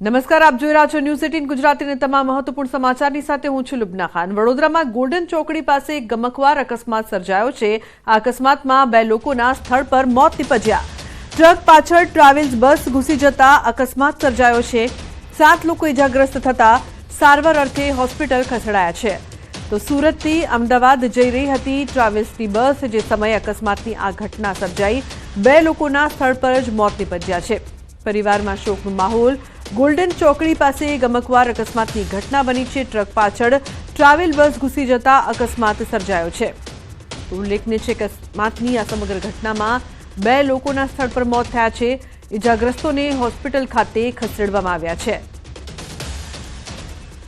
નમસ્કાર, આપ જોઈ રહ્યા છો ન્યૂઝ એટીન ગુજરાતીને તમામ મહત્વપૂર્ણ સમાચારની સાથે હું છું લુબના ખાન. વડોદરામાં ગોલ્ડન ચોકડી પાસે એક ગમકવાર અકસ્માત સર્જાયો છે. આ અકસ્માતમાં બે લોકોના સ્થળ પર મોત નીપજ્યા. ટ્રક પાછળ ટ્રાવેલ્સ બસ ઘૂસી જતા અકસ્માત સર્જાયો છે. સાત લોકો ઇજાગ્રસ્ત થતા સારવાર અર્થે હોસ્પિટલ ખસેડાયા છે. તો સુરતથી અમદાવાદ જઈ રહી હતી ટ્રાવેલ્સની બસ, જે સમયે અકસ્માતની આ ઘટના સર્જાઈ. બે લોકોના સ્થળ પર જ મોત નીપજ્યા છે. પરિવારમાં શોકનો માહોલ ગોલ્ડન ચોકડી પાસે ગમકવાર અકસ્માતની ઘટના બની છે. ટ્રક પાછળ ટ્રાવેલ બસ ઘૂસી જતા અકસ્માત સર્જાયો છે. ઉલ્લેખનીય છે અકસ્માતની આ સમગ્ર ઘટનામાં બે લોકોના સ્થળ પર મોત થયા છે. ઇજાગ્રસ્તોને હોસ્પિટલ ખાતે ખસેડવામાં આવ્યા છે.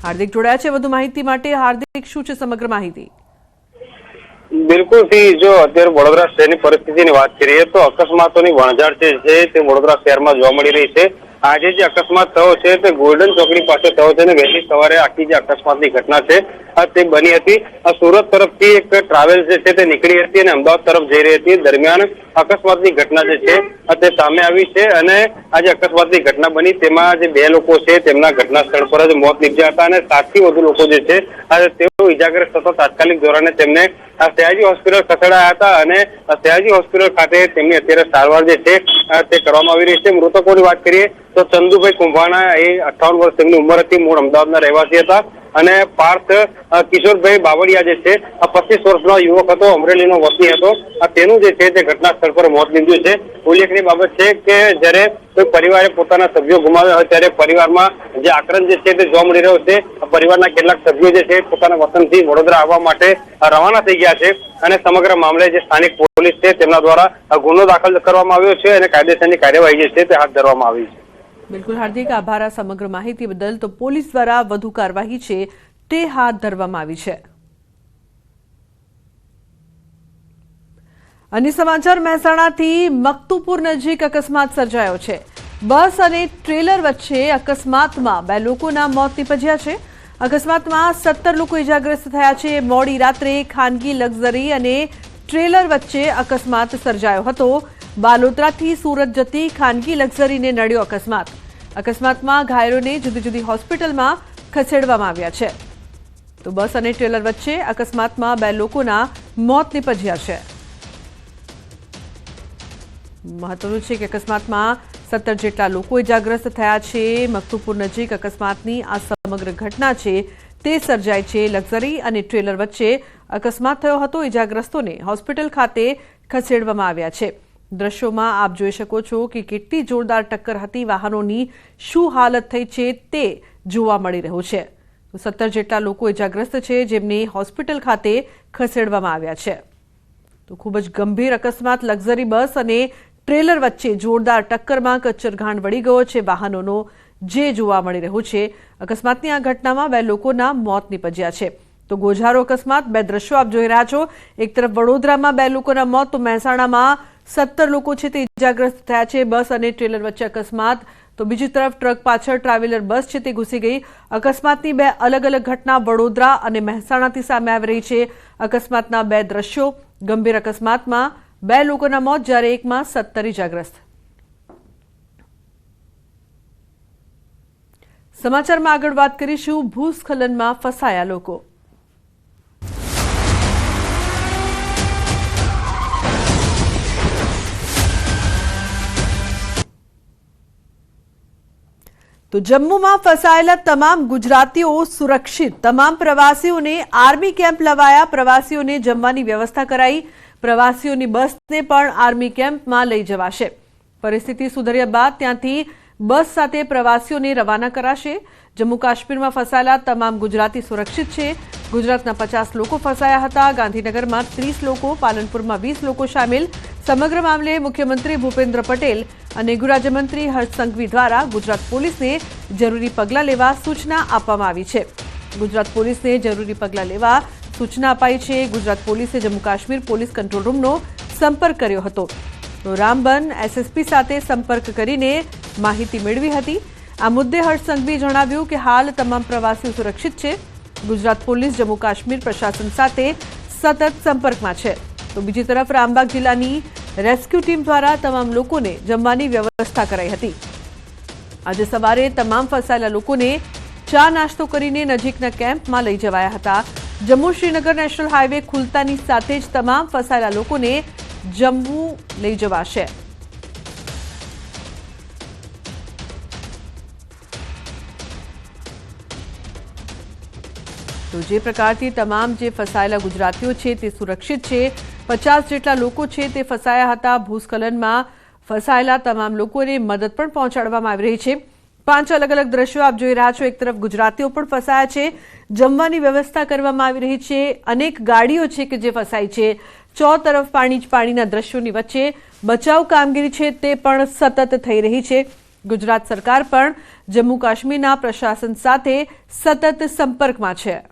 હાર્દિક જોડાયા છે વધુ માહિતી માટે. હાર્દિક, શું છે સમગ્ર માહિતી? બિલકુલથી જો અત્યારે વડોદરા શહેરની પરિસ્થિતિની વાત કરીએ તો અકસ્માતોની વણઝાર જે છે તે વડોદરા શહેરમાં જોવા મળી રહી છે. આજે જે અકસ્માત થયો છે તે ગોલ્ડન ચોકડી પાસે થયો છે અને વહેલી સવારે આખી જે અકસ્માતની ઘટના છે તે બની હતી. સુરત તરફથી એક ટ્રાવેલ જે છે તે નીકળી હતી અને અમદાવાદ તરફ જઈ રહી હતી. દરમિયાન અકસ્માતની ઘટના જે છે તે સામે આવી છે અને આ જે અકસ્માતની ઘટના બની તેમાં જે બે લોકો છે તેમના ઘટના સ્થળ પર જ મોત નીપજ્યા હતા અને સાતથી વધુ લોકો જે છે તેઓ ઇજાગ્રસ્ત થતા તાત્કાલિક ધોરણે તેમને સયાજી હોસ્પિટલ ખસેડાયા હતા અને સયાજી હોસ્પિટલ ખાતે તેમની અત્યારે સારવાર જે છે તે કરવામાં આવી રહી છે. મૃતકોની વાત કરીએ તો ચંદુભાઈ કુંભાણા એ અઠ્ઠાવન વર્ષ તેમની ઉંમર હતી. મૂળ અમદાવાદના રહેવાસી હતા. અને પાર્થ કિશોરભાઈ બાવળિયા જે છે, આ પચીસ વર્ષનો યુવક હતો, અમરેલીનો વતની હતો. તેનું જે છે તે ઘટના સ્થળ પર મોત નીપજ્યું છે. ઉલ્લેખનીય બાબત છે કે જ્યારે કોઈ પરિવારે પોતાના સભ્યો ગુમાવ્યા હોય ત્યારે પરિવારમાં જે આક્રંદ જે છે તે જોવા મળી રહ્યો છે. પરિવારના કેટલાક સભ્યો જે છે પોતાના વતનથી વડોદરા આવવા માટે રવાના થઈ ગયા છે અને સમગ્ર મામલે જે સ્થાનિક પોલીસ છે તેમના દ્વારા ગુનો દાખલ કરવામાં આવ્યો છે અને કાયદેસરની કાર્યવાહી જે છે તે હાથ ધરવામાં આવી છે. બિલકુલ, હાર્દિક આભાર આ સમગ્ર માહિતી બદલ. તો પોલીસ દ્વારા વધુ કાર્યવાહી છે તે હાથ ધરવામાં આવી છે. અન્ય સમાચાર, મહેસાણાથી મકતુપુર નજીક અકસ્માત સર્જાયો છે. બસ અને ટ્રેલર વચ્ચે અકસ્માતમાં બે લોકોના મોત નીપજ્યા છે. અકસ્માતમાં સત્તર લોકો ઇજાગ્રસ્ત થયા છે. મોડી રાત્રે ખાનગી લક્ઝરી અને ટ્રેલર વચ્ચે અકસ્માત સર્જાયો હતો. બાલોત્રાથી સુરત જતી ખાનગી લક્ઝરીને નડ્યો અકસ્માત. અકસ્માતમાં ઘાયલોને જુદી જુદી હોસ્પિટલમાં ખસેડવામાં આવ્યા છે. તો બસ અને ટ્રેલર વચ્ચે અકસ્માતમાં બે લોકોના મોત નિપજ્યા છે. મહત્વનું છે કે અકસ્માતમાં સત્તર જેટલા લોકો ઇજાગ્રસ્ત થયા છે. મકતુપુર નજીક અકસ્માતની આ સમગ્ર ઘટના છે તે સર્જાય છે. લક્ઝરી અને ટ્રેલર વચ્ચે અકસ્માત થયો હતો. ઇજાગ્રસ્તોને હોસ્પિટલ ખાતે ખસેડવામાં આવ્યા છે. દ્રશ્યોમાં આપ જોઈ શકો છો કે કેટલી જોરદાર ટક્કર હતી. વાહનોની શું હાલત થઈ છે તે જોવા મળી રહ્યું છે. સત્તર જેટલા લોકો ઇજાગ્રસ્ત છે જેમને હોસ્પિટલ ખાતે ખસેડવામાં આવ્યા છે. તો ખૂબ જ ગંભીર અકસ્માત, લક્ઝરી બસ અને ટ્રેલર વચ્ચે જોરદાર ટક્કરમાં કચ્છરઘાણ વળી ગયો છે. વાહનોનો જે જોવા મળી રહ્યું છે, અકસ્માતની આ ઘટનામાં બે લોકોના મોત નીપજ્યા છે. તો ગોઝારો અકસ્માત, બે દ્રશ્યો આપ જોઈ રહ્યા છો. એક તરફ વડોદરામાં બે લોકોના મોત, તો મહેસાણામાં સત્તર લોકો છે તે ઇજાગ્રસ્ત થયા છે. બસ અને ટ્રેલર વચ્ચે અકસ્માત. તો બીજી તરફ ટ્રક પાછળ ટ્રાવેલર બસ છે તે ઘૂસી ગઈ. અકસ્માતની બે અલગ અલગ ઘટના વડોદરા અને મહેસાણાથી સામે આવી રહી છે. અકસ્માતના બે દ્રશ્યો. ગંભીર અકસ્માતમાં બે લોકોના મોત જ્યારે એકમાં સત્તર ઇજાગ્રસ્ત. સમાચારમાં આગળ વાત કરીશું. ભૂસ્ખલનમાં ફસાયા લોકો. તો જમ્મુમાં ફસાયેલા તમામ ગુજરાતીઓ સુરક્ષિત. તમામ પ્રવાસીઓને આર્મી કેમ્પ લવાયા. પ્રવાસીઓને જમવાની વ્યવસ્થા કરાઈ. પ્રવાસીઓની બસને પણ આર્મી કેમ્પમાં લઈ જવાશે. પરિસ્થિતિ સુધર્યા બાદ ત્યાંથી બસ સાથે પ્રવાસીઓને રવાના કરાશે. જમ્મુ કાશ્મીરમાં ફસાયેલા તમામ ગુજરાતી સુરક્ષિત છે. ગુજરાતના પચાસ લોકો ફસાયા હતા. ગાંધીનગરમાં ત્રીસ લોકો, પાલનપુરમાં વીસ લોકો સામેલ. સમગ્ર મામલે મુખ્યમંત્રી ભૂપેન્દ્ર પટેલ અને ગૃહરાજ્યમંત્રી હર્ષ સંઘવી દ્વારા ગુજરાત પોલીસને જરૂરી પગલાં લેવા સૂચના આપવામાં આવી છે. ગુજરાત પોલીસને જરૂરી પગલાં લેવા સૂચના અપાઈ છે. ગુજરાત પોલીસે જમ્મુ કાશ્મીર પોલીસ કંટ્રોલ રૂમનો સંપર્ક કર્યો હતો. રામબન એસએસપી સાથે સંપર્ક કરીને માહિતી મેળવી હતી. આ મુદ્દે હર્ષ સંઘવીએ જણાવ્યું કે હાલ તમામ પ્રવાસીઓ સુરક્ષિત છે. ગુજરાત પોલીસ જમ્મુ કાશ્મીર પ્રશાસન સાથે સતત સંપર્કમાં છે. તો બીજી તરફ રામબાગ જિલ્લાની રેસ્ક્યુ ટીમ દ્વારા તમામ લોકોને જમવાની વ્યવસ્થા કરાઈ હતી. આજે સવારે તમામ ફસાયેલા લોકોને ચા નાસ્તો કરીને નજીકના કેમ્પમાં લઈ જવાયા હતા. જમ્મુ શ્રીનગર નેશનલ હાઈવે ખુલતાની સાથે જ તમામ ફસાયેલા લોકોને જમ્મુ લઈ જવાશે. તો જે પ્રકારથી તમામ જે ફસાયેલા ગુજરાતીઓ છે તે સુરક્ષિત છે. પચાસ જેટલા લોકો છે તે ફસાયા હતા. ભૂસ્ખલનમાં ફસાયેલા તમામ લોકોને મદદ પણ પહોંચાડવામાં આવી રહી છે. પાંચ અલગ અલગ દ્રશ્યો આપ જોઈ રહ્યા છો. એક તરફ ગુજરાતીઓ પણ ફસાયા છે. જમવાની વ્યવસ્થા કરવામાં આવી રહી છે. અનેક ગાડીઓ છે કે જે ફસાઈ છે. ચો તરફ પાણી જ પાણીના દ્રશ્યોની વચ્ચે બચાવ કામગીરી છે તે પણ સતત થઈ રહી છે. ગુજરાત સરકાર પણ જમ્મુ કાશ્મીરના પ્રશાસન સાથે સતત સંપર્કમાં છે.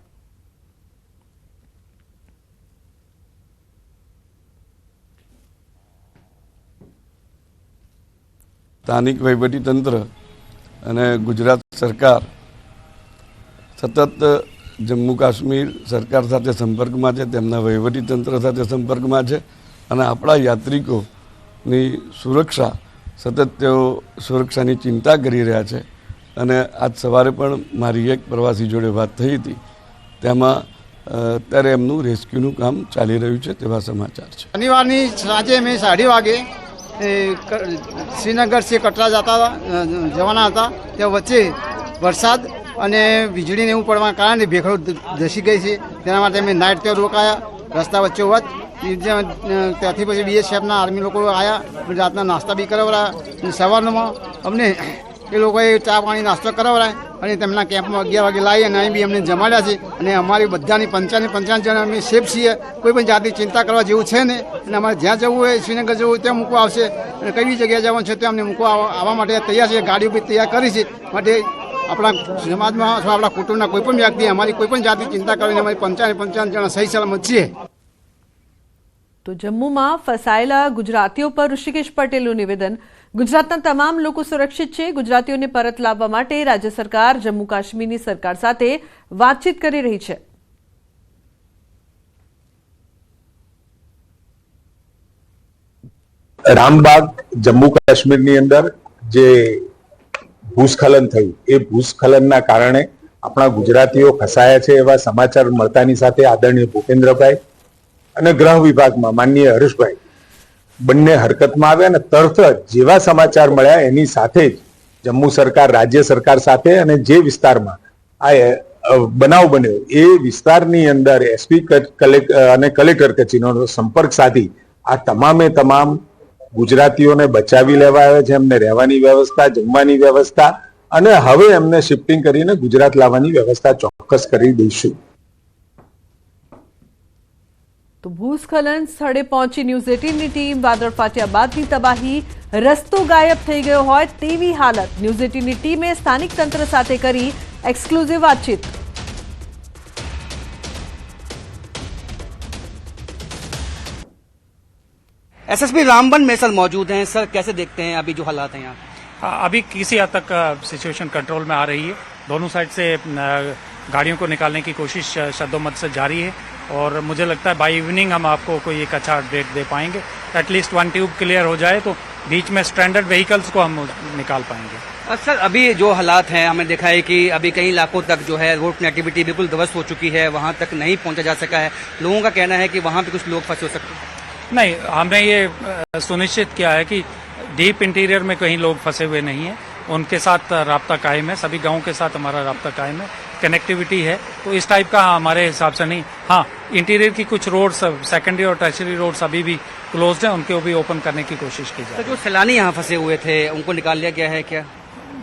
સ્થાનિક વહીવટીતંત્ર અને ગુજરાત સરકાર સતત જમ્મુ કાશ્મીર સરકાર સાથે સંપર્કમાં છે, તેમના વહીવટીતંત્ર સાથે સંપર્કમાં છે અને આપણા યાત્રિકોની સુરક્ષા સતત તેઓ સુરક્ષાની ચિંતા કરી રહ્યા છે. અને આજ સવારે પણ મારી એક પ્રવાસી જોડે વાત થઈ હતી. તેમાં અત્યારે એમનું રેસ્ક્યુનું કામ ચાલી રહ્યું છે તેવા સમાચાર છે. શનિવારની સાંજે મેં સાડી વાગે એ શ્રીનગરથી કટરા જતા જવાના હતા. ત્યાં વચ્ચે વરસાદ અને વીજળીને એવું પડવાના કારણે ભેખડો ધસી ગઈ છે. તેના માટે અમે નાઇટ ત્યાં રોકાયા રસ્તા વચ્ચે જ્યાં, ત્યાંથી પછી બીએસએફના આર્મી લોકો આવ્યા રાતના નાસ્તા બી અને સવારમાં અમને એ લોકોએ ચા પાણી નાસ્તો કરાવડાય અને તેમના કેમ્પમાં અગિયાર વાગે લાવી અને અહીં બી અમને જમાડ્યા છે. અને અમારી બધાની પંચાની પંચાવન જણા અમે સેફ છીએ. કોઈ પણ જાતની ચિંતા કરવા જેવું છે ને અને અમારે જ્યાં જવું હોય, શ્રીનગર જવું હોય, ત્યાં મૂકવા આવશે. અને કઈ જગ્યાએ જવાનું છે, ત્યાં અમને મૂકવા આવ- આવવા માટે તૈયાર છે ગાડીઓ બી તૈયાર કરી છે. માટે આપણા સમાજમાં અથવા આપણા કુટુંબના કોઈ પણ વ્યક્તિ, અમારી કોઈ પણ જાતની ચિંતા કરીને અમારી પંચાવન પંચાવન જણા સહી સલામત છીએ. તો જમ્મુમાં ફસાયેલા ગુજરાતીઓ પર ઋષિકેશ પટેલનું નિવેદન. ગુજરાતના તમામ લોકો સુરક્ષિત છે. ગુજરાતીઓને પરત લાવવા માટે રાજ્ય સરકાર જમ્મુ કાશ્મીરની સરકાર સાથે વાતચીત કરી રહી છે. રામબાગ જમ્મુ કાશ્મીરની અંદર જે ભૂસ્ખલન થયું, એ ભૂસ્ખલનના કારણે આપણા ગુજરાતીઓ ફસાયા છે એવા સમાચાર મળતાની સાથે આદરણીય ભૂપેન્દ્રભાઈ અને ગ્રહ વિભાગમાં માનનીય હર્ષભાઈ બંને હરકતમાં આવ્યા અને તરત જેવા સમાચાર મળ્યા એની સાથે જ જમ્મુ સરકાર, રાજ્ય સરકાર સાથે અને જે વિસ્તારમાં આ બનાવ બન્યો એ વિસ્તારની અંદર એસપી કલેક્ટર અને કલેક્ટર કચેરીનો સંપર્ક સાધી આ તમામે તમામ ગુજરાતીઓને બચાવી લેવા આવ્યા છે, એમને રહેવાની વ્યવસ્થા, જમવાની વ્યવસ્થા અને હવે એમને શિફ્ટિંગ કરીને ગુજરાત લાવવાની વ્યવસ્થા ચોક્કસ કરી દઈશું. તો ભૂસ્ખલન સ્થળે પહોંચી ન્યૂઝ એટીનની ટીમ વાદળ ફાટ્યા બાદની તબાહી રસ્તો ગાયબ થઈ ગયો હોય તેવી હાલત ન્યૂઝ એટીનની ટીમે સ્થાનિક તંત્ર સાથે કરી એક્સક્લુઝિવ વાતચીત एसएसपी रामबन में सर मौजूद हैं सर कैसे देखते हैं अभी जो हालात हैं यहाँ हाँ, अभी किसी हद तक सिचुएशन कंट्रोल में आ रही है दोनों साइड से अ, गाड़ियों को निकालने की कोशिश अ, शद्दोमत से जारी है और मुझे लगता है बाई इवनिंग हम आपको कोई एक अच्छा डेट दे पाएँगे। एटलीस्ट वन ट्यूब क्लियर हो जाए तो बीच में स्टैंडर्ड व्हीकल्स को हम निकाल पाएँगे। सर अभी जो हालात हैं हमें देखा है कि अभी कई इलाकों तक जो है रोड कनेक्टिविटी बिल्कुल ध्वस्त हो चुकी है वहाँ तक नहीं पहुँचा जा सका है। लोगों का कहना है कि वहाँ पे कुछ लोग फंसे हो सकते हैं। नहीं हमने ये सुनिश्चित किया है कि डीप इंटीरियर में कहीं लोग फंसे हुए नहीं हैं। उनके साथ राब्ता कायम है सभी गाँव के साथ हमारा राब्ता कायम है कनेक्टिविटी है। तो इस टाइप का हमारे हिसाब से नहीं। हाँ इंटीरियर की कुछ रोड्स सेकेंडरी और टर्शरी रोड्स अभी भी क्लोज हैं उनके भी ओपन करने की कोशिश की जाए जो सैलानी यहाँ फंसे हुए थे उनको निकाल लिया गया है क्या?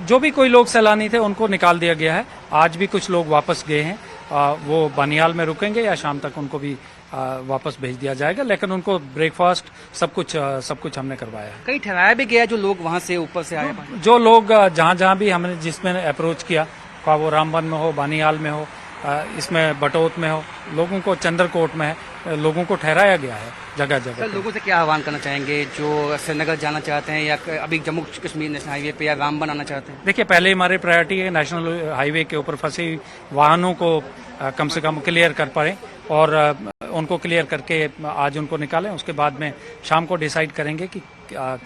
जो भी कोई लोग सैलानी थे उनको निकाल दिया गया है। आज भी कुछ लोग वापस गए हैं। आ, वो बनियाल में रुकेंगे या शाम तक उनको भी वापस भेज दिया जाएगा लेकिन उनको ब्रेकफास्ट सब कुछ सब कुछ हमने करवाया है। कहीं ठहराया भी गया जो लोग वहाँ से ऊपर से आए? जो लोग जहाँ जहाँ भी हमने जिसमें अप्रोच किया ख्वाह वो रामबन में हो बानियाल में हो इसमें बटोत में हो लोगों को चंद्रकोट में है लोगों को ठहराया गया है जगह सर जगह लोगों से क्या आह्वान करना चाहेंगे? जो श्रीनगर जाना चाहते हैं या अभी जम्मू कश्मीर नेशनल हाईवे पे या रामबन आना चाहते हैं? देखिए पहले हमारी प्रायोरिटी है नेशनल हाईवे के ऊपर फंसे वाहनों को कम से कम क्लियर कर पाए और अ, उनको क्लियर करके आज उनको निकालें उसके बाद में शाम को डिसाइड करेंगे कि अ,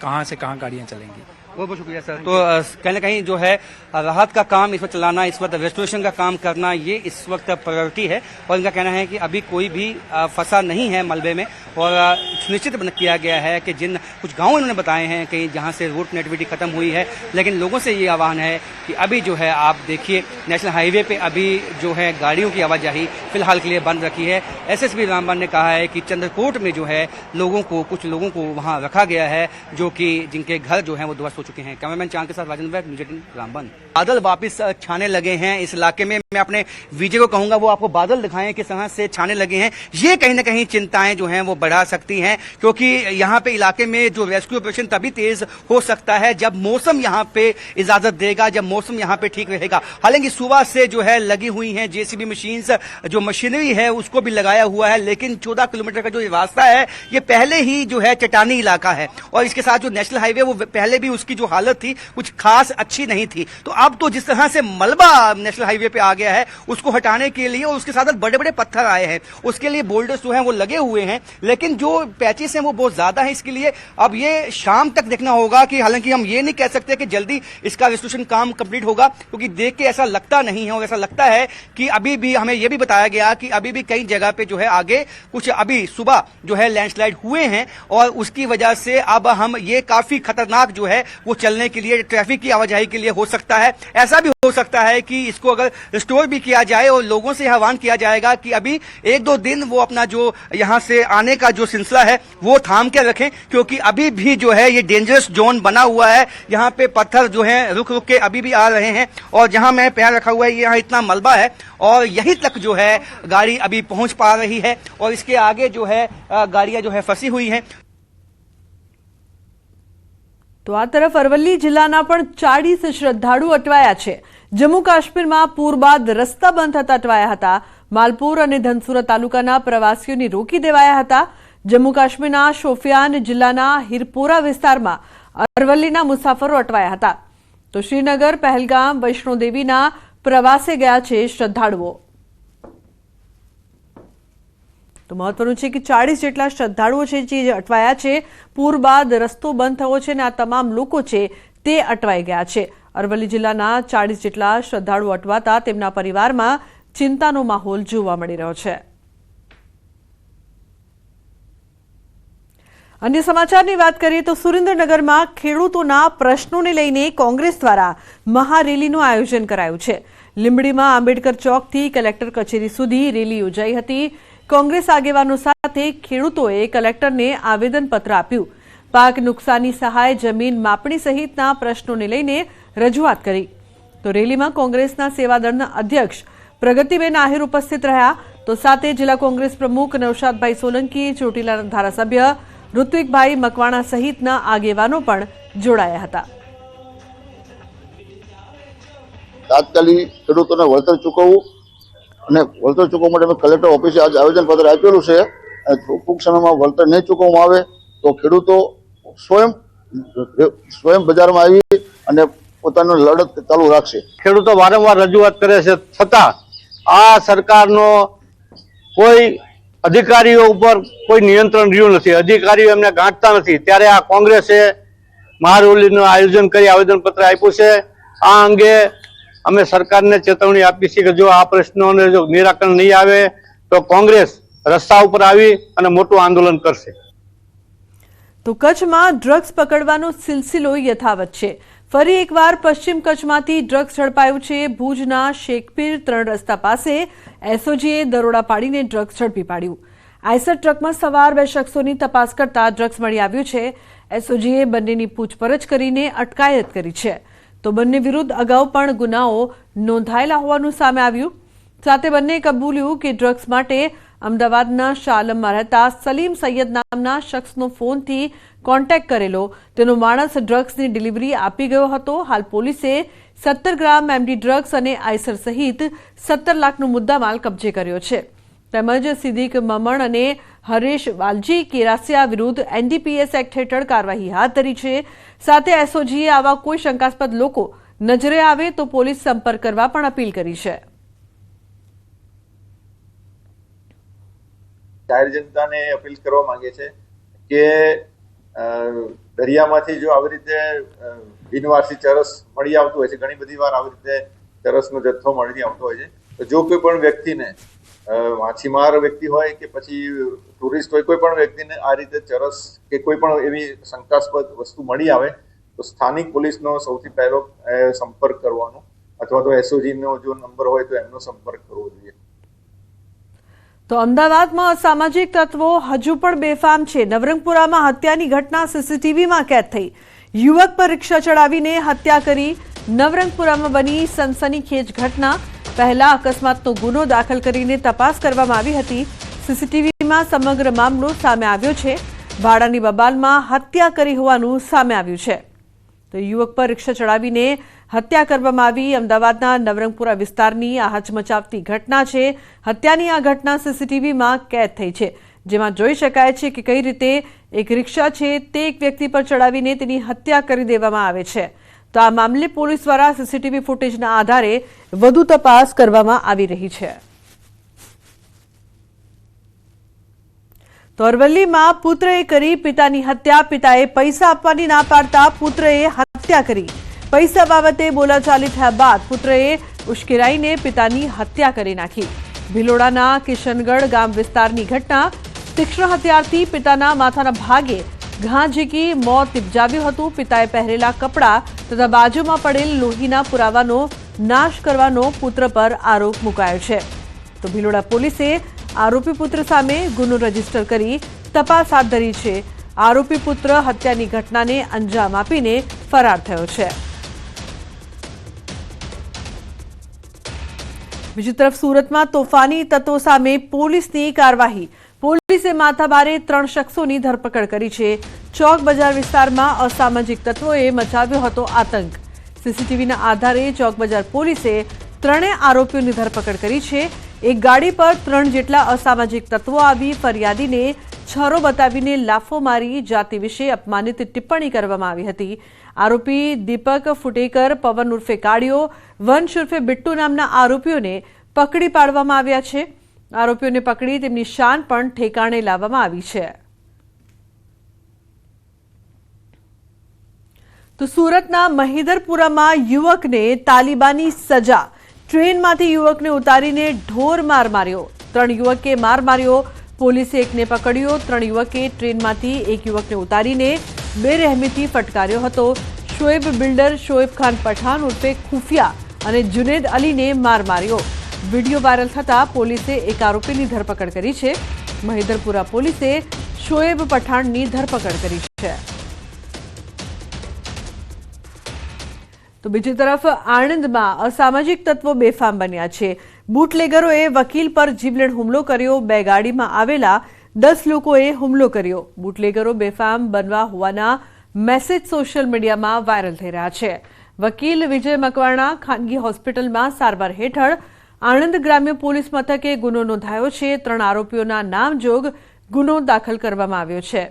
कहाँ से कहाँ गाड़ियाँ चलेंगी बहुत बहुत शुक्रिया, सर। तो कहीं ना कहीं जो है राहत का काम इस वक्त चलाना, इस वक्त रेस्टोरेशन का काम करना, ये इस वक्त प्रायोरिटी है। और इनका कहना है कि अभी कोई भी फंसा नहीं है मलबे में। और सुनिश्चित किया गया है कि जिन कुछ गाँव इन्होंने बताए हैं, कहीं जहाँ से रोड कनेक्टिविटी खत्म हुई है, लेकिन लोगों से ये आह्वान है कि अभी जो है, आप देखिए नेशनल हाईवे पे अभी जो है, गाड़ियों की आवाजाही फ़िलहाल के लिए बंद रखी है। एसएसपी रामबन ने कहा है कि चंद्रकोट में जो है, लोगों को, कुछ लोगों को वहाँ रखा गया है, जो कि जिनके घर जो है, वो ध्वस्त हो चुके हैं। कैमरामैन चाँद के साथ राजेंद्र वैद, न्यूज़ रामबन। बादल वापिस छाने लगे हैं। इस इलाके में मैं अपने विजय को कहूँगा वो आपको बादल दिखाएँ किस तरह से छाने लगे हैं। ये कहीं ना कहीं चिंताएँ जो हैं वो बढ़ा सकती हैं क्योंकि यहाँ पे इलाके में जो रेस्क्यू ऑपरेशन तभी तेज हो सकता है जब मौसम यहाँ पे इजाज़त देगा जब मौसम यहाँ पे ठीक रहेगा। हालाँकि सुबह से जो है लगी हुई है जेसीबी मशीन जो मशीनरी है उसको भी लगाया हुआ है लेकिन चौदह किलोमीटर का जो रास्ता है ये पहले ही जो है चटानी इलाका है। और इसके साथ जो नेशनल हाईवे वो पहले भी उसकी जो हालत थी कुछ खास अच्छी नहीं थी। तो अब तो जिस तरह से मलबा नेशनल हाईवे पे आ गया है, उसको हटाने के लिए और उसके साथ बड़े बड़े पत्थर आए हैं, उसके लिए बोल्डर्स जो हैं वो लगे हुए हैं, लेकिन जो पैचेस हैं वो बहुत ज़्यादा है इसके लिए। अब ये शाम तक देखना होगा कि हालाँकि हम ये नहीं कह सकते कि जल्दी इसका रेस्टोरेशन काम कंप्लीट होगा, क्योंकि देख के ऐसा लगता नहीं है और ऐसा लगता है कि अभी भी हमें ये भी बताया गया कि अभी भी कई जगह पे जो है आगे कुछ अभी सुबह जो है लैंडस्लाइड हुए हैं और उसकी वजह से अब हम ये काफ़ी खतरनाक जो है वो चलने के लिए, ट्रैफ़िक की आवाजाही के लिए हो सकता है। ऐसा भी हो सकता है कि इसको अगर रिस्टोर भी किया जाए और लोगों से आह्वान किया जाएगा कि अभी एक दो दिन वो अपना जो यहाँ से आने का जो सिलसिला है, वो थाम के रखें, क्योंकि अभी भी जो है ये डेंजरस जोन बना हुआ है। यहाँ पे पत्थर जो है रुक रुक के अभी भी आ रहे हैं और जहाँ मैं पैर रखा हुआ है, यहाँ इतना मलबा है और यहीं तक जो है गाड़ी अभी पहुँच पा रही है और इसके आगे जो है गाड़ियाँ जो है फंसी हुई हैं। તો આ તરફ અરવલ્લી જિલ્લાના પણ ચાળીસ શ્રદ્ધાળુ અટવાયા છે. જમ્મુ કાશ્મીરમાં પૂર બાદ રસ્તા બંધ થતા અટવાયા હતા. માલપુર અને ધનસુરા તાલુકાના પ્રવાસીઓને રોકી દેવાયા હતા. જમ્મુ કાશ્મીરના શોફિયાન જિલ્લાના હિરપોરા વિસ્તારમાં અરવલ્લીના મુસાફરો અટવાયા હતા. તો શ્રીનગર, પહેલગામ, વૈષ્ણોદેવીના પ્રવાસે ગયા છે શ્રદ્ધાળુઓ. તો મહત્વનું છે કે ચાળીસ જેટલા શ્રદ્ધાળુઓ છે જે અટવાયા છે. પૂર બાદ રસ્તો બંધ થયો છે અને આ તમામ લોકો છે તે અટવાઈ ગયા છે. અરવલ્લી જિલ્લાના ચાળીસ જેટલા શ્રદ્ધાળુઓ અટવાતા તેમના પરિવારમાં ચિંતાનો માહોલ જોવા મળી રહ્યો છે. અન્ય સમાચારની વાત કરીએ તો સુરેન્દ્રનગરમાં ખેડૂતોના પ્રશ્નોને લઈને કોંગ્રેસ દ્વારા મહારેલીનું આયોજન કરાયું છે. લીંબડીમાં આંબેડકર ચોકથી કલેક્ટર કચેરી સુધી રેલી યોજાઈ હતી. કોંગ્રેસ આગેવાનો સાથે ખેડૂતોએ કલેક્ટરને આવેદનપત્ર આપ્યું. પાક નુકસાની સહાય, જમીન માપણી સહિતના પ્રશ્નોને લઈને રજૂઆત કરી. તો રેલીમાં કોંગ્રેસના સેવાદળના અધ્યક્ષ પ્રગતિબેન આહિર ઉપસ્થિત રહ્યા. તો સાથે જિલ્લા કોંગ્રેસ પ્રમુખ નવશાદભાઈ સોલંકી ચોટીલાના ધારાસભ્ય ઋત્વિકભાઈ મકવાણા સહિતના આગેવાનો પણ જોડાયા હતા. તાત્કાલિક ખેડૂતોને વળતર ચૂકવવું અને વળતર ચૂકવવા માટે અમે કલેક્ટર ઓફિસે આજે આવેદનપત્ર આપેલું છે. અને ટૂંક સમયમાં વળતર નહીં ચૂકવવામાં આવે તો ખેડૂતો સ્વયં સ્વયં બજારમાં આવી અને પોતાનો લડત ચાલુ રાખશે. ખેડૂતો વારંવાર રજૂઆત કરે છે. છતાં આ સરકારનો કોઈ અધિકારીઓ ઉપર કોઈ નિયંત્રણ રહ્યું નથી. અધિકારીઓ એમને ગાંઠતા નથી. ત્યારે આ કોંગ્રેસે મહારેલીનું આયોજન કરી આવેદનપત્ર આપ્યું છે. આ અંગે અમે સરકારને ચેતવણી આપી છે કે જો આ પ્રશ્નોને જો નિરાકરણ નહીં આવે, તો કોંગ્રેસ રસ્તા ઉપર આવી અને મોટું આંદોલન કરશે. તો કચ્છમાં ડ્રગ્સ પકડવાનો સિલસિલો યથાવત છે. ફરી એકવાર પશ્ચિમ કચ્છમાંથી ડ્રગ્સ ઝડપાયું છે. ભુજના શેખપીર ત્રણ રસ્તા પાસે એસઓજીએ દરોડા પાડીને ડ્રગ્સ ઝડપી પાડ્યું. આઈસર ટ્રકમાં સવાર બે શખ્સોની તપાસ કરતા ડ્રગ્સ મળી આવ્યું છે. એસઓજીએ બંનેની પૂછપરછ કરીને અટકાયત કરી છે. તો બંને વિરુદ્ધ અગાઉ પણ ગુનાઓ નોંધાયેલા હોવાનું સામે આવ્યું. સાથે બંને કબૂલ્યું કે ડ્રગ્સ માટે અમદાવાદના શાલમમાં રહેતા સલીમ સૈયદ નામના શખ્સનો ફોનથી કોન્ટેક્ટ કરેલો. તેનો માણસ ડ્રગ્સની ડિલિવરી આપી ગયો હતો. હાલ પોલીસે સત્તર ગ્રામ એમડી ડ્રગ્સ અને આઈસર સહિત સત્તર લાખનો મુદ્દામાલ કબજે કર્યો છે. તેમજ સિદ્દીક મમણ અને હરેશ વાલજી કેરાસિયા વિરુદ્ધ એનડીપીએસ એક્ટ હેઠળ કાર્યવાહી હાથ ધરી છે. સાથે એસઓજીએ આવા કોઈ શંકાસ્પદ લોકો નજરે આવે તો પોલીસ સંપર્ક કરવા પણ અપીલ કરી છે. જાહેર જનતાને અપીલ કરવા માંગે છે કે દરિયામાંથી જો આવી રીતે બિનવારસી ચરસ મળી આવતું હોય છે, ઘણી બધી વાર આવી રીતે ચરસનો જથ્થો મળી આવતો હોય છે, તો જો કોઈ પણ વ્યક્તિને માછીમાર વ્યક્તિ હોય કે પછી ટુરિસ્ટ હોય, કોઈ પણ વ્યક્તિને આ રીતે ચરસ કે કોઈ પણ એવી શંકાસ્પદ વસ્તુ મળી આવે, તો સ્થાનિક પોલીસનો સૌથી પહેલો સંપર્ક કરવાનો અથવા તો એસઓજીનો જો નંબર હોય તો એમનો સંપર્ક કરવો જોઈએ. તો અમદાવાદમાં અસામાજિક તત્વો હજુ પણ બેફામ છે. નવરંગપુરામાં હત્યાની ઘટના સીસીટીવીમાં કેદ થઈ. યુવક પર રિક્ષા ચડાવીને હત્યા કરી નવરંગપુરામાં બની સનસનીખેજ ઘટના. પહેલા અકસ્માતનો ગુનો દાખલ કરીને તપાસ કરવામાં આવી હતી. સીસીટીવીમાં સમગ્ર મામલો સામે આવ્યો છે. ભાડાની બબાલમાં હત્યા કરી હોવાનું સામે આવ્યું છે. તો યુવક પર રિક્ષા ચડાવીને હત્યા કરવામાં આવી. અમદાવાદના નવરંગપુરા વિસ્તારની આ હચમચાવતી ઘટના છે. હત્યાની આ ઘટના સીસીટીવીમાં કેદ થઈ છે. જેમાં જોઈ શકાય છે કે કઈ રીતે એક રિક્ષા છે તે એક વ્યક્તિ પર ચડાવીને તેની હત્યા કરી દેવામાં આવે છે. તો આ મામલે પોલીસ દ્વારા સીસીટીવી ફૂટેજના આધારે વધુ તપાસ કરવામાં આવી રહી છે. તો અરવલ્લીમાં પુત્રએ કરી પિતાની હત્યા. પિતાએ પૈસા આપવાની ના પાડતા પુત્રએ હત્યા કરી. પૈસા બાબતે બોલાચાલી થયા બાદ પુત્રએ ઉશ્કેરાઈને પિતાની હત્યા કરી નાખી. ભિલોડાના કિશનગઢ ગામ વિસ્તારની ઘટના તીક્ષ્ણ હથિયારથી પિતાના માથાના ભાગે ઘા ઝીકી મોત નિપજાવ્યું હતું. પિતાએ પહેરેલા કપડાં તથા બાજુમાં પડેલ લોહીના પુરાવાનો નાશ કરવાનો પુત્ર પર આરોપ મુકાયો છે. તો ભીલોડા પોલીસે આરોપી પુત્ર સામે ગુનો રજિસ્ટર કરી તપાસ હાથ ધરી છે. આરોપી પુત્ર હત્યાની ઘટનાને અંજામ આપીને ફરાર થયો છે. બીજી તરફ સુરતમાં તોફાની તત્વો સામે પોલીસની કાર્યવાહી. પોલીસે માથાભારે ત્રણ શખ્સોની ધરપકડ કરી છે. ચોક બજાર વિસ્તારમાં અસામાજિક તત્વોએ મચાવ્યો હતો આતંક. સીસીટીવીના આધારે ચોક બજાર પોલીસે ત્રણેય આરોપીઓની ધરપકડ કરી છે. એક ગાડી પર ત્રણ જેટલા અસામાજિક તત્વો આવી ફરિયાદીને છરો બતાવીને લાફો મારી જાતિ વિશે અપમાનિત ટિપ્પણી કરવામાં આવી હતી. આરોપી દીપક ફુટેકર, પવન ઉર્ફે કાળિયો, વંશ ઉર્ફે બિટ્ટુ નામના આરોપીઓને પકડી પાડવામાં આવ્યા છે. આરોપીઓને પકડી તેમની શાન પણ ઠેકાણે લાવવામાં આવી છે. તો સુરતના મહિધરપુરામાં યુવકને તાલિબાની સજા. ટ્રેનમાંથી યુવકને ઉતારીને ઢોર માર માર્યો. ત્રણ યુવકે માર માર્યો. પોલીસે એકને પકડ્યો. ત્રણ યુવકે ટ્રેનમાંથી એક યુવકને ઉતારીને બેરહેમીથી ફટકાર્યો હતો. શોએબ બિલ્ડર શોએબ ખાન પઠાણ ઉર્ફે ખુફિયા અને જુનેદ અલીને માર માર્યો. વીડિયો વાયરલ થતા પોલીસે એક આરોપીની ધરપકડ કરી છે. મહિધરપુરા પોલીસે શોએબ પઠાણની ધરપકડ કરી છે. તો બીજી તરફ આણંદમાં અસામાજિક તત્વો બેફામ બન્યા છે. બુટલેગરોએ વકીલ પર જીવલેણ હુમલો કર્યો. બે ગાડીમાં આવેલા દસ લોકોએ હુમલો કર્યો. બુટલેગરો બેફામ બનવા હોવાના મેસેજ સોશિયલ મીડિયામાં વાયરલ થઈ રહ્યા છે. વકીલ વિજય મકવાણા ખાનગી હોસ્પિટલમાં સારવાર હેઠળ આણંદ ગ્રામ્ય પોલીસ મથકે ગુનો નોંધાયો છે. ત્રણ આરોપીઓના નામજોગ ગુનો દાખલ કરવામાં આવ્યો છે.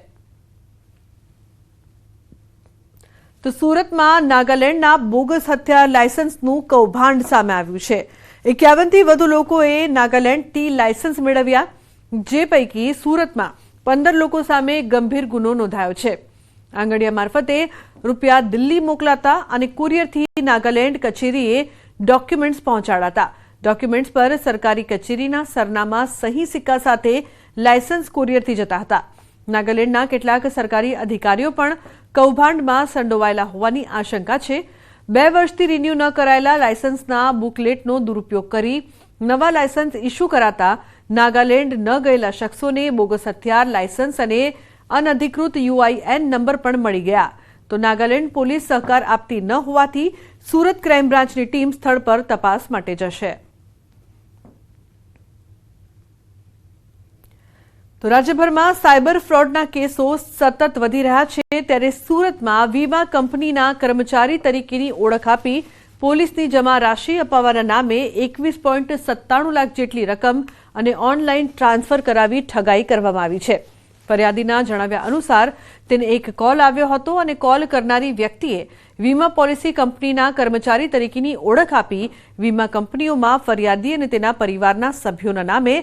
તો સુરતમાં નાગાલેન્ડના બોગસ હથિયાર લાયસન્સનું કૌભાંડ સામે આવ્યું છે. એકાવનથી વધુ લોકોએ નાગાલેન્ડથી લાયસન્સ મેળવ્યા, જે પૈકી સુરતમાં પંદર લોકો સામે ગંભીર ગુનો નોંધાયો છે. આંગડિયા મારફતે રૂપિયા દિલ્હી મોકલાતા અને કુરિયરથી નાગાલેન્ડ કચેરીએ ડોક્યુમેન્ટ્સ પહોંચાડાતા ડોક્યુમેન્ટ્સ પર સરકારી કચેરીના સરનામા સહી સિક્કા સાથે લાયસન્સ કુરિયરથી જતા હતા. નાગાલેન્ડના કેટલાક સરકારી અધિકારીઓ પણ કૌભાંડમાં સંડોવાયેલા હોવાની આશંકા છે. બે વર્ષથી રિન્યૂ ન કરાયેલા લાયસન્સના બુકલેટનો દુરુપયોગ કરી નવા લાયસન્સ ઇસ્યુ કરાતા નાગાલેન્ડ ન ગયેલા શખ્સોને બોગસ હથિયાર, લાયસન્સ અને અનધિકૃત યુઆઈએન નંબર પણ મળી ગયા. તો નાગાલેન્ડ પોલીસ સહકાર આપતી ન હોવાથી સુરત ક્રાઇમ બ્રાન્ચની ટીમ સ્થળ પર તપાસ માટે જશે. તો રાજ્યભરમાં સાયબર ફ્રોડના કેસો સતત વધી રહ્યા છે. ત્યારે સુરતમાં વીમા કંપનીના કર્મચારી તરીકેની ઓળખ આપી પોલીસની જમા રાશિ અપાવવાના નામે એકવીસ પોઈન્ટ સત્તાણું લાખ જેટલી રકમ અને ઓનલાઈન ટ્રાન્સફર કરાવી ઠગાઈ કરવામાં આવી છે. ફરિયાદીના જણાવ્યા અનુસાર, તેને એક કોલ આવ્યો હતો અને કોલ કરનારી વ્યક્તિએ વીમા પોલિસી કંપનીના કર્મચારી તરીકેની ઓળખ આપી વીમા કંપનીઓમાં ફરિયાદી અને તેના પરિવારના સભ્યોના નામે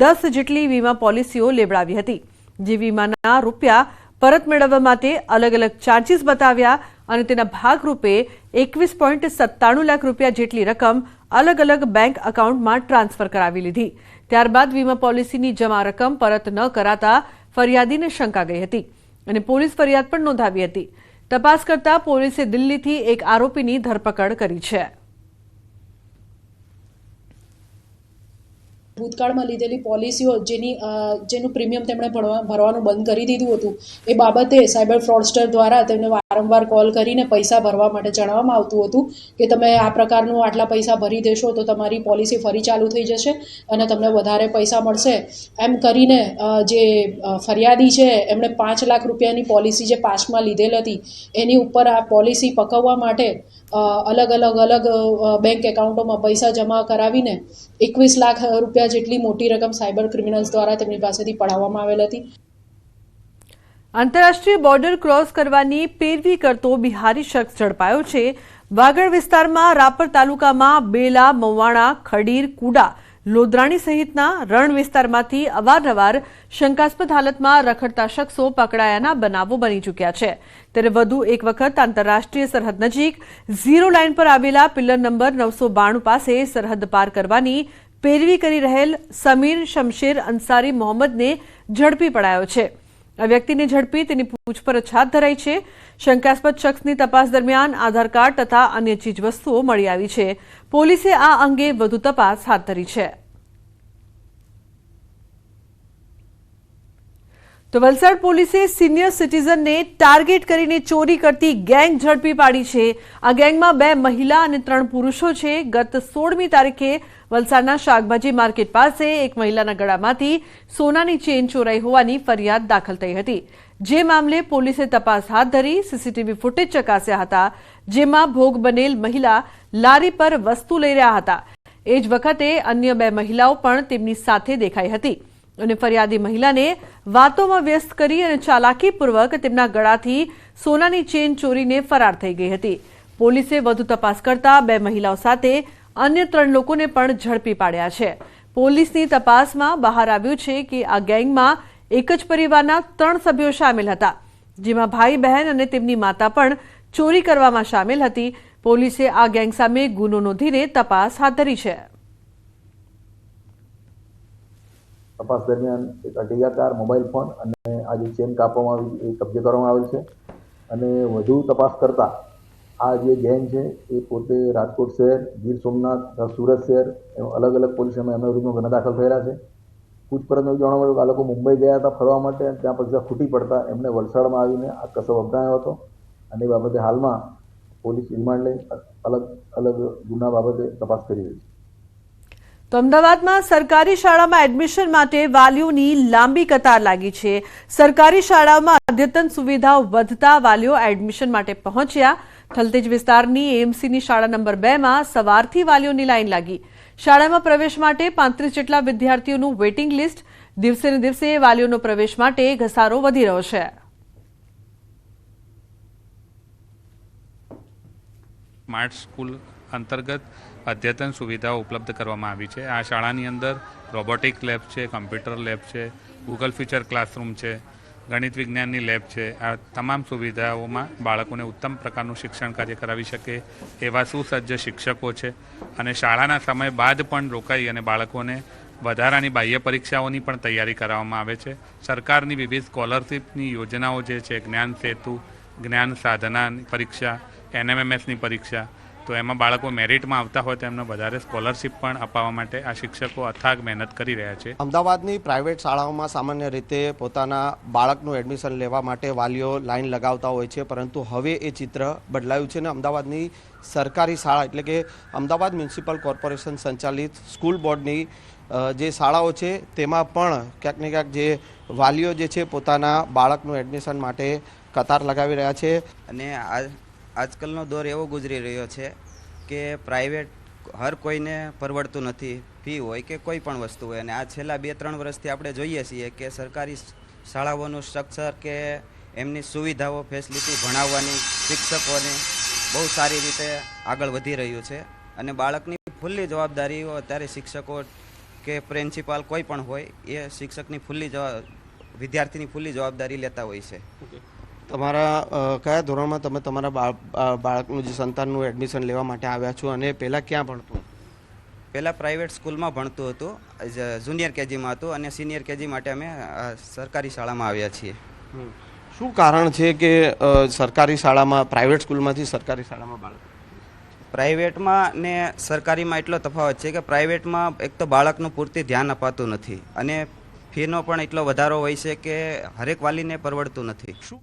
દસ જેટલી વીમા પોલિસીઓ લેવડાવી હતી. જે વીમાના રૂપિયા પરત મેળવવા માટે અલગ અલગ ચાર્જીસ બતાવ્યા અને તેના ભાગરૂપે એકવીસ પોઈન્ટ સત્તાણું લાખ રૂપિયા જેટલી રકમ અલગ અલગ બેંક એકાઉન્ટમાં ટ્રાન્સફર કરાવી લીધી. ત્યારબાદ વીમા પોલિસીની જમા રકમ પરત ન કરાતા ફરિયાદીને શંકા ગઈ હતી અને પોલીસ ફરિયાદ પણ નોંધાવી હતી. તપાસ કરતા પોલીસે દિલ્હીથી એક આરોપીની ધરપકડ કરી છે. ભૂતકાળમાં લીધેલી પોલિસીઓ જેની જેનું પ્રીમિયમ તેમણે ભરવા ભરવાનું બંધ કરી દીધું હતું, એ બાબતે સાયબર ફ્રોડસ્ટર દ્વારા તેમને વારંવાર કોલ કરીને પૈસા ભરવા માટે જણાવવામાં આવતું હતું કે તમે આ પ્રકારનું આટલા પૈસા ભરી દેશો તો તમારી પોલિસી ફરી ચાલુ થઈ જશે અને તમને વધારે પૈસા મળશે. એમ કરીને જે ફરિયાદી છે, એમણે પાંચ લાખ રૂપિયાની પોલિસી જે પાસમાં લીધેલ હતી, એની ઉપર આ પોલિસી પકવવા માટે અલગ અલગ અલગ બેંક એકાઉન્ટોમાં પૈસા જમા કરાવીને એકવીસ લાખ રૂપિયા જેટલી મોટી રકમ સાયબર ક્રિમિનલ્સ દ્વારા તેમની પાસેથી પડાવવામાં આવેલ હતી. આંતરરાષ્ટ્રીય બોર્ડર ક્રોસ કરવાની પેરવી કરતો બિહારી શખ્સ ઝડપાયો છે. વાગડ વિસ્તારમાં રાપર તાલુકામાં બેલા, મવાણા, ખડીર, કુડા, લોદરાણી સહિતના રણ વિસ્તારમાંથી અવારનવાર શંકાસ્પદ હાલતમાં રખડતા શખ્સો પકડાયાના બનાવો બની ચૂક્યા છે. ત્યારે વધુ એક વખત આંતરરાષ્ટ્રીય સરહદ નજીક ઝીરો લાઇન પર આવેલા પિલ્લર નંબર નવસો બાણું પાસે સરહદ પાર કરવાની પેરવી કરી રહેલ સમીર શમશેર અંસારી મોહમ્મદને ઝડપી પડાયો છે. આ વ્યક્તિને ઝડપી તેની પૂછપરછ હાથ ધરાઈ છે. શંકાસ્પદ શખ્સની તપાસ દરમિયાન આધાર કાર્ડ તથા અન્ય ચીજવસ્તુઓ મળી આવી છે. પોલીસે આ અંગે વધુ તપાસ હાથ ધરી છે. તો વલસાડ પોલીસે સિનિયર સિટીઝનને ટાર્ગેટ કરીને ચોરી કરતી ગેંગ ઝડપી પાડી છે. આ ગેંગમાં બે મહિલા અને ત્રણ પુરુષો છે. ગત સોળમી તારીખે વલસાડના શાકભાજી માર્કેટ પાસે એક મહિલાના ગળામાંથી સોનાની ચેન ચોરાઈ હોવાની ફરિયાદ દાખલ થઈ હતી. જે મામલે પોલીસે તપાસ હાથ ધરી, સીસીટીવી ફૂટેજ ચકાસ્યા હતા, જેમાં ભોગ બનેલ મહિલા લારી પર વસ્તુ લઈ રહ્યા હતા. એ જ વખતે અન્ય બે મહિલાઓ પણ તેમની સાથે દેખાઈ હતી અને ફરિયાદી મહિલાને વાતોમાં વ્યસ્ત કરી અને ચાલાકીપૂર્વક તેમના ગળાથી સોનાની ચેન ચોરીને ફરાર થઈ ગઈ હતી. પોલીસે વધુ તપાસ કરતા બે મહિલાઓ સાથે અન્ય ત્રણ લોકોને પણ ઝડપી પાડ્યા છે. પોલીસની તપાસમાં બહાર આવ્યું છે કે આ ગેંગમાં એક જ પરિવારના ત્રણ સભ્યો સામેલ હતા, જેમાં ભાઈ બહેન અને તેમની માતા પણ ચોરી કરવામાં સામેલ હતી. પોલીસે આ ગેંગ સામે ગુનો નોંધીને તપાસ હાથ ધરી છે. તપાસ દરમિયાન એક અઢીયા કાર મોબાઈલ ફોન અને આ જે ચેન કાપવામાં આવી, એ કબજે કરવામાં આવેલ છે. અને વધુ તપાસ કરતા આ જે ગેંગ છે, એ પોતે રાજકોટ શહેર, ગીર સોમનાથ સુરત શહેર અલગ અલગ પોલીસ એમાં એમના વિરુદ્ધમાં ગુના દાખલ થયેલા છે. પૂછપરછમાં જાણવા મળ્યું આ લોકો મુંબઈ ગયા હતા ફરવા માટે ત્યાં પછી ખૂટી પડતા એમને વલસાડમાં આવીને આ કસબ અપનાવ્યો હતો. અને એ બાબતે હાલમાં પોલીસ રિમાન્ડ લઈ અલગ અલગ ગુના બાબતે તપાસ કરી રહી છે. તો અમદાવાદમાં સરકારી શાળામાં એડમિશન માટે વાલીઓની લાંબી કતાર લાગી છે. સરકારી શાળાઓમાં અદ્યતન સુવિધાઓ વધતા વાલીઓ એડમિશન માટે પહોંચ્યા. થલતેજ વિસ્તારની એએમસીની શાળા નંબર બેમાં સવારથી વાલીઓની લાઈન લાગી. શાળામાં પ્રવેશ માટે પાંત્રીસ જેટલા વિદ્યાર્થીઓનું વેઇટિંગ લિસ્ટ દિવસે ને દિવસે વાલીઓનો પ્રવેશ માટે ઘસારો વધી રહ્યો છે. સ્માર્ટ સ્કૂલ અંતર્ગત અદ્યતન સુવિધાઓ ઉપલબ્ધ કરવામાં આવી છે. આ શાળાની અંદર રોબોટિક લેબ છે, કમ્પ્યુટર લેબ છે, ગૂગલ ફીચર ક્લાસરૂમ છે ગણિત વિજ્ઞાનની લેબ છે. આ તમામ સુવિધાઓમાં બાળકોને ઉત્તમ પ્રકારનું શિક્ષણ કાર્ય કરાવી શકે એવા સુસજ્જ શિક્ષકો છે. અને શાળાના સમય બાદ પણ રોકાઈ અને બાળકોને વધારાની બાહ્ય પરીક્ષાઓની પણ તૈયારી કરાવવામાં આવે છે. સરકારની વિવિધ સ્કોલરશિપની યોજનાઓ જે છે, જ્ઞાન સેતુ, જ્ઞાન સાધનાની પરીક્ષા, એનએમએમએસની પરીક્ષા તો એમાં બાળકો મેરિટમાં આવતા હોય તો એમને વધારે સ્કોલરશિપ પણ અપાવવા માટે આ શિક્ષકો અથાગ મહેનત કરી રહ્યા છે. અમદાવાદની પ્રાઇવેટ શાળાઓમાં સામાન્ય રીતે પોતાના બાળકનું એડમિશન લેવા માટે વાલીઓ લાઈન લગાવતા હોય છે પરંતુ હવે એ ચિત્ર બદલાયું છે ને અમદાવાદની સરકારી શાળા એટલે કે અમદાવાદ મ્યુનિસિપલ કોર્પોરેશન સંચાલિત સ્કૂલ બોર્ડની જે શાળાઓ છે તેમાં પણ ક્યાંક ને ક્યાંક જે વાલીઓ જે છે પોતાના બાળકનું એડમિશન માટે કતાર લગાવી રહ્યા છે. અને આજ આજકાલનો દોર એવો ગુજરી રહ્યો છે કે પ્રાઇવેટ હર કોઈને પરવડતું નથી. ફી હોય કે કોઈ પણ વસ્તુ હોય. અને આ છેલ્લા બે ત્રણ વર્ષથી આપણે જોઈએ છીએ કે સરકારી શાળાઓનું સ્ટ્રક્ચર કે એમની સુવિધાઓ ફેસિલિટી ભણાવવાની, શિક્ષકોને બહુ સારી રીતે આગળ વધી રહ્યું છે. અને બાળકની ફૂલ્લી જવાબદારીઓ અત્યારે શિક્ષકો કે પ્રિન્સિપાલ કોઈ પણ હોય, એ શિક્ષકની ફૂલ્લી જવા, વિદ્યાર્થીની ફૂલ્લી જવાબદારી લેતા હોય છે. તમારા કયા ધોરણમાં તમે તમારા બાળ બાળકનું જે સંતાનનું એડમિશન લેવા માટે આવ્યા છો અને પહેલાં ક્યાં ભણતું? પહેલાં પ્રાઇવેટ સ્કૂલમાં ભણતું હતું જુનિયર કેજીમાં હતું અને સિનિયર કેજી માટે અમે સરકારી શાળામાં આવ્યા છીએ. શું કારણ છે કે સરકારી શાળામાં પ્રાઇવેટ સ્કૂલમાંથી સરકારી શાળામાં બાળક? પ્રાઇવેટમાં ને સરકારીમાં એટલો તફાવત છે કે પ્રાઇવેટમાં એક તો બાળકનું પૂરતી ધ્યાન અપાતું નથી અને ફીનો પણ એટલો વધારો હોય છે કે હરેક વાલીને પરવડતું નથી. શું